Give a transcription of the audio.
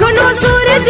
सुनो सूरज